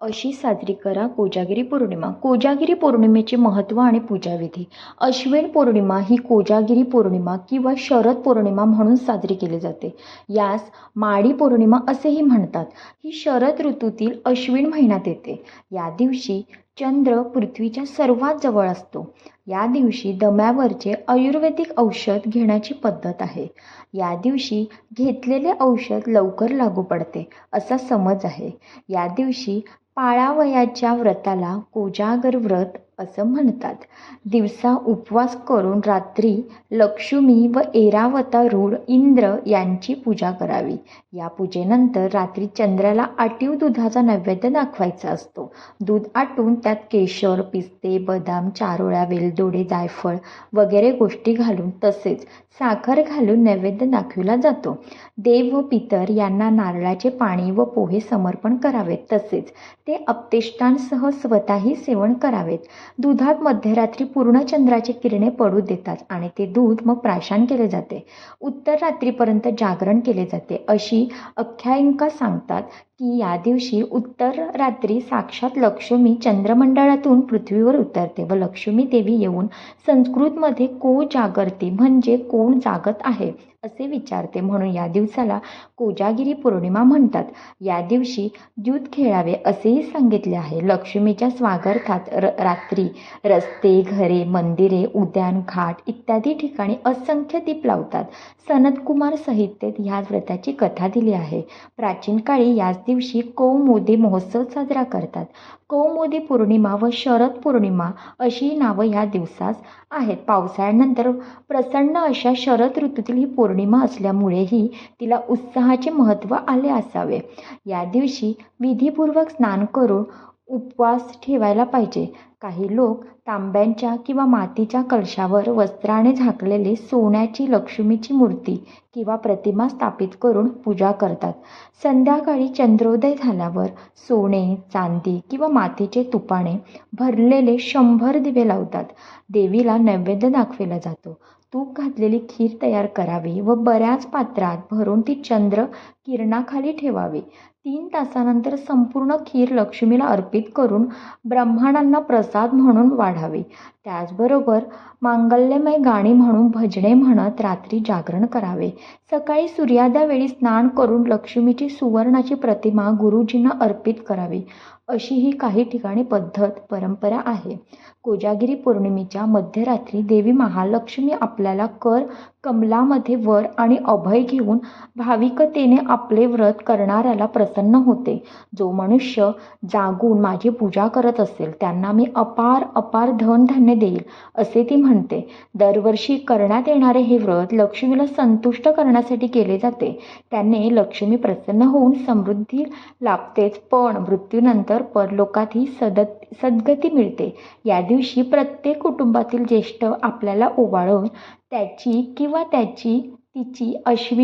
अशी साजरी करा कोजागिरी पौर्णिमा. कोजागिरी पौर्णिमेचे महत्त्व आणि पूजाविधी. अश्विन पौर्णिमा ही कोजागिरी पौर्णिमा किंवा शरद पौर्णिमा म्हणून साजरी केली जाते. यास माडी पौर्णिमा असेही म्हणतात. ही शरद ऋतूतील अश्विन महिन्यात येते. या दिवशी चंद्र पृथ्वीच्या सर्वात जवळ असतो. या दिवशी दम्यावरचे आयुर्वेदिक औषध घेण्याची पद्धत आहे. या दिवशी घेतलेले औषध लवकर लागू पडते असा समज आहे. या दिवशी पाळावयाच्या व्रताला कोजागर व्रत असं म्हणतात. दिवसा उपवास करून रात्री लक्ष्मी व ऐरावतारूढ इंद्र यांची पूजा करावी. या पूजेनंतर रात्री चंद्राला आटीव दुधाचा नैवेद्य दाखवायचा असतो. दूध आटून त्यात केशर पिस्ते बदाम चारोळ्या वेलदोडे जायफळ वगैरे गोष्टी घालून तसेच साखर घालून नैवेद्य दाखविला जातो. देव व पितर यांना नारळाचे पाणी व पोहे समर्पण करावेत तसेच ते अपतेष्टांसह स्वतःही सेवन करावेत. दुधात मध्यरात्री पूर्णचंद्राची किरणे पडू देतात आणि ते दूध मग प्राशान केले जाते. उत्तर रात्रीपर्यंत जागरण केले जाते अशी आख्यायिका सांगतात की या दिवशी उत्तर रात्री साक्षात लक्ष्मी चंद्रमंडळातून पृथ्वीवर उतरते व लक्ष्मी देवी येऊन संस्कृतमध्ये को जागरते म्हणजे कोण जागत आहे असे विचारते. म्हणून या दिवसाला कोजागिरी पौर्णिमा म्हणतात. या दिवशी द्यूत खेळावे असेही सांगितले आहे. लक्ष्मीच्या स्वागतार्थ र रात्री रस्ते घरे मंदिरे उद्यान घाट इत्यादी ठिकाणी असंख्य दीप लावतात. सनतकुमार साहित्यात ह्या व्रताची कथा दिली आहे. प्राचीन काळी याच दिवशी कौमुदी महोत्सव साजरा करतात. कौमुदी पौर्णिमा व शरद पौर्णिमा अशी नावं ह्या दिवसास आहेत. पावसाळ्यानंतर प्रसन्न अशा शरद ऋतूतील ही पौर्णिमा असल्यामुळेही तिला उत्साहाचे महत्त्व आले असावे. या दिवशी विधीपूर्वक स्नान करून उपवास ठेवायला पाहिजे. काही लोक तांब्यांच्या किंवा मातीच्या कलशावर वस्त्राने झाकलेले सोन्याची लक्ष्मीची मूर्ती किंवा प्रतिमा स्थापित करून पूजा करतात. संध्याकाळी चंद्रोदय झाल्यावर सोने चांदी किंवा मातीचे तुपाने भरलेले शंभर दिवे लावतात. देवीला नैवेद्य दाखविला जातो. तूप घातलेली खीर तयार करावी व बऱ्याच पात्रात भरून ती चंद्र किरणाखाली ठेवावी. तीन तासानंतर संपूर्ण खीर लक्ष्मीला अर्पित करून ब्राह्मणांना प्रसाद म्हणून वाढावी. त्याचबरोबर मांगल्यमय गाणी म्हणून भजने म्हणत रात्री जागरण करावे. सकाळी सूर्यादावेळी स्नान करून लक्ष्मीची सुवर्णाची प्रतिमा गुरुजींना अर्पित करावी. अशी ही काही ठिकाणी पद्धत परंपरा आहे. कोजागिरी पौर्णिमेच्या मध्यरात्री देवी महालक्ष्मी आपल्याला कर कमलामध्ये वर आणि अभय घेऊन भाविकतेने आपले व्रत करणाऱ्याला प्रसन्न होते. जो मनुष्य जागून माझी पूजा करत असेल त्यांना मी अपार अपार धनधान्य देईल असे ती म्हणते. दरवर्षी करण्यात येणारे हे व्रत लक्ष्मीला संतुष्ट करण्यासाठी केले जाते. त्याने लक्ष्मी प्रसन्न होऊन समृद्धी लाभतेच पण मृत्यूनंतर परलोकातही सदत सद्गती मिळते. या दिवशी प्रत्येक कुटुंबातील ज्येष्ठ आपल्याला ओवाळून त्याची किंवा त्याची तिची अश्विनी